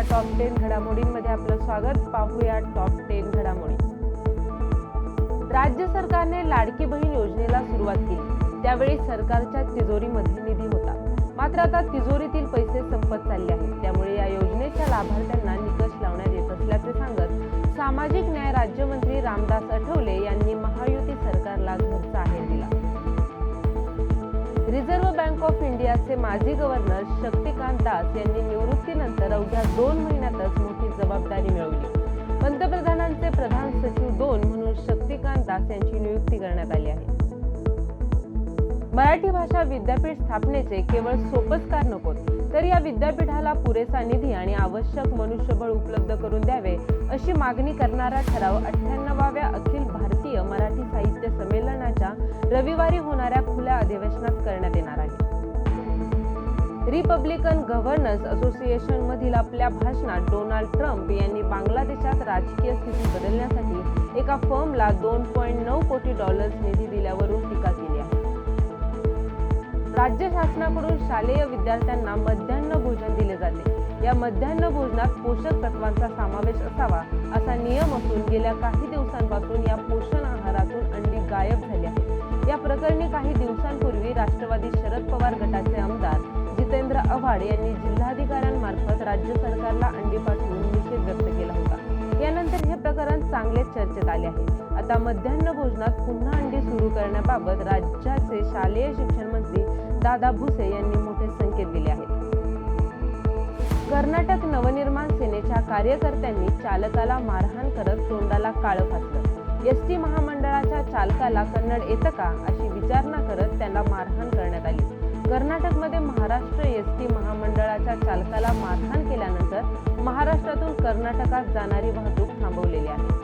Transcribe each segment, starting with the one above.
सकाळच्या top ten घडामोडींमध्ये आपलं स्वागत. पाहूया टॉप टेन घडामोडी. राज्य सरकारने लाडकी बहीण योजनेला सुरुवात केली. त्यावेळी सरकारच्या तिजोरीमध्ये निधी होता. मात्र आता तिजोरीतील पैसे संपत चालले आहेत. त्यामुळे या योजनेच्या लाभार्थ्यांना निकष लावण्यात येत असल्याचे सांगत सामाजिक न्याय राज्यमंत्री रामदास आठवले बँक माजी गव्हर्नर शक्तिकांत दास यांनी निवृत्तीनंतर अवघ्या दोन महिन्यातच मोठी जबाबदारी मिळवली. पंतप्रधानांचे प्रधान सचिव दोन म्हणून शक्तिकांत दास यांची नियुक्ती करण्यात आली आहे. मराठी भाषा विद्यापीठ स्थापनेचे केवळ सोपस्कार नकोत? तर या विद्यापीठाला पुरेसा निधी आणि आवश्यक मनुष्यबळ उपलब्ध करून द्यावे अशी मागणी करणारा ठराव अठ्ठ्याण्णवाव्या अखिल भारतीय मराठी साहित्य संमेलनाच्या रविवारी होणाऱ्या खुल्या अधिवेशनात करण्यात रिपब्लिकन गव्हर्नन्स असोसिएशन मधील आपल्या भाषणात डोनाल्ड ट्रम्प यांनी बांगलादेशात राजकीय स्थिती बदलण्यासाठी एका फर्मला दोन पॉईंट नऊ कोटी डॉलर्स निधी दिल्यावरून टीका केली आहे. राज्य शासनाकडून शालेय विद्यार्थ्यांना मध्यान्ह भोजन दिले जाते. या मध्यान्ह भोजनात पोषक तत्वांचा समावेश असावा असा नियम असून गेल्या काही दिवसांपासून या पोषण आहारातून अंडी गायब झाली आहे या प्रकरणी काही दिवसांपूर्वी राष्ट्रवादी शरद पवार गटाचे आमदार आव्हाड यांनी जिल्हाधिकाऱ्यांमार्फत राज्य सरकारला अंडी पाठवून निषेध व्यक्त केला होता. यानंतर हे प्रकरण चांगलेच चर्चेत आले आहे. आता मध्यान्ह भोजनात पुन्हा अंडी सुरू करण्याबाबत राज्याचे शालेय शिक्षण मंत्री दादा भुसे यांनी मोठे संकेत दिले आहेत. कर्नाटक नवनिर्माण सेनेच्या कार्यकर्त्यांनी चालकाला मारहाण करत तोंडाला काळं फासलं एस टी महामंडळाच्या चालकाला कन्नड येतं का अशी विचारणा करत त्यांना मारहाण करण्यात आली. कर्नाटकमध्ये महाराष्ट्र एस चालकाला मारहाण केल्यानंतर महाराष्ट्रातून कर्नाटकात जाणारी वाहतूक थांबवलेली आहे.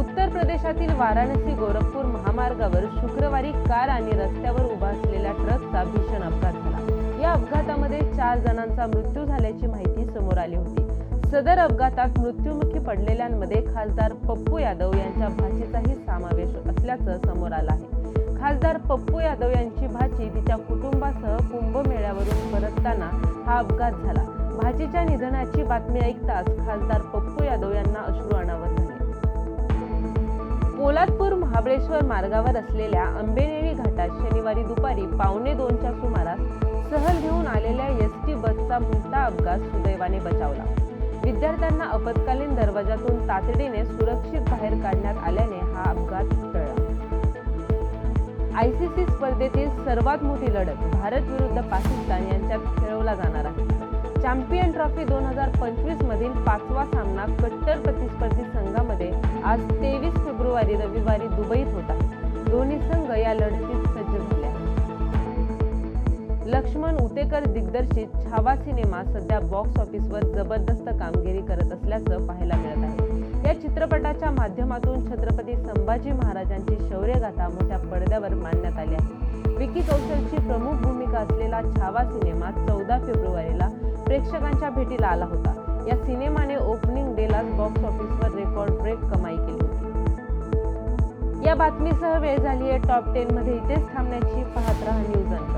उत्तर प्रदेशातील वाराणसी गोरखपूर महामार्गावर शुक्रवारी कार आणि रस्त्यावर उभा असलेल्या ट्रकचा भीषण अपघात झाला. या अपघातामध्ये चार जणांचा मृत्यू झाल्याची माहिती समोर आली होती. सदर अपघातात मृत्युमुखी पडलेल्यांमध्ये खासदार पप्पू यादव यांच्या भाचीचाही समावेश असल्याचं समोर आलं आहे. खासदार पप्पू यादव यांची भाची तिच्या कुटुंबासह कुंभमेळ्यावरून परतताना हा अपघात झाला. भाचीच्या निधनाची बातमी ऐकताच खासदार पप्पू यादव यांना अश्रू अनावर झाले पोलादपूर महाबळेश्वर मार्गावर असलेल्या आंबेनेळी घाटात शनिवारी दुपारी पावणे दोनच्या सुमारास सहल घेऊन आलेल्या एस टी बसचा मोठा अपघात सुदैवाने बचावला. विद्यार्थ्यांना आपत्कालीन दरवाजातून तातडीने सुरक्षित बाहेर काढण्यात आल्याने हा अपघात टळला. आय सी सी स्पर्धेतील सर्वात मोठी लढत भारत विरुद्ध पाकिस्तान यांच्यात खेळवला जाणार आहे. चॅम्पियन ट्रॉफी दोन हजार पंचवीस मधील पाचवा सामना कट्टर प्रतिस्पर्धी संघामध्ये आज तेवीस फेब्रुवारी रविवारी दुबईत होता. दोन्ही संघ या लढतीत सज्ज झाले लक्ष्मण उतेकर दिग्दर्शित छावा सिनेमा सध्या बॉक्स ऑफिसवर जबरदस्त कामगिरी करत असल्याचं पाहायला मिळत आहे. या चित्रपटाच्या माध्यमातून छत्रपती संभाजी महाराजांची शौर्यगाथा मोठ्या पडद्यावर मांडण्यात आली आहे. विकी कौशलची प्रमुख भूमिका असलेला छावा सिनेमा चौदा फेब्रुवारीला प्रेक्षकांच्या भेटीला आला होता. या सिनेमाने ओपनिंग डेलाच बॉक्स ऑफिसवर रेकॉर्ड ब्रेक कमाई केली होती. या बातमीसह वेळ झाली आहे टॉप टेन मध्ये इथेच थांबण्याची पाहत राहा न्यूज अन.